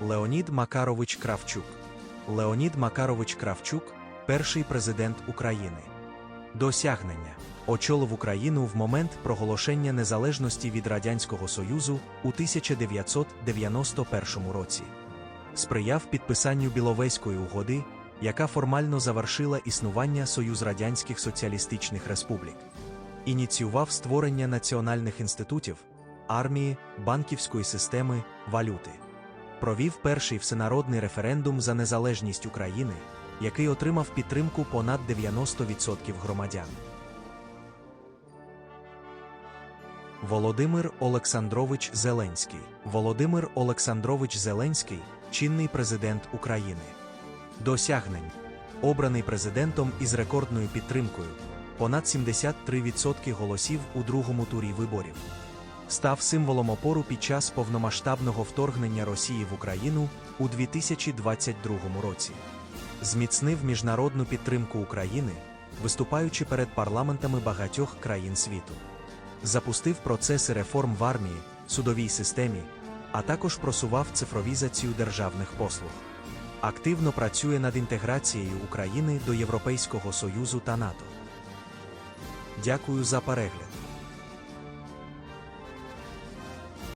Леонід Макарович Кравчук. Леонід Макарович Кравчук перший президент України. Досягнення очолив Україну в момент проголошення незалежності від Радянського Союзу у 1991 році. Сприяв підписанню Біловезької угоди, яка формально завершила існування Союз Радянських Соціалістичних Республік. Ініціював створення національних інститутів, армії, банківської системи, валюти. Провів перший всенародний референдум за незалежність України, який отримав підтримку понад 90% громадян. Володимир Олександрович Зеленський. Володимир Олександрович Зеленський чинний президент України. Досягнень. Обраний президентом із рекордною підтримкою понад 73% голосів у другому турі виборів. Став символом опору під час повномасштабного вторгнення Росії в Україну у 2022 році. Зміцнив міжнародну підтримку України, виступаючи перед парламентами багатьох країн світу. Запустив процеси реформ в армії, судовій системі, а також просував цифровізацію державних послуг. Активно працює над інтеграцією України до Європейського Союзу та НАТО. Дякую за перегляд.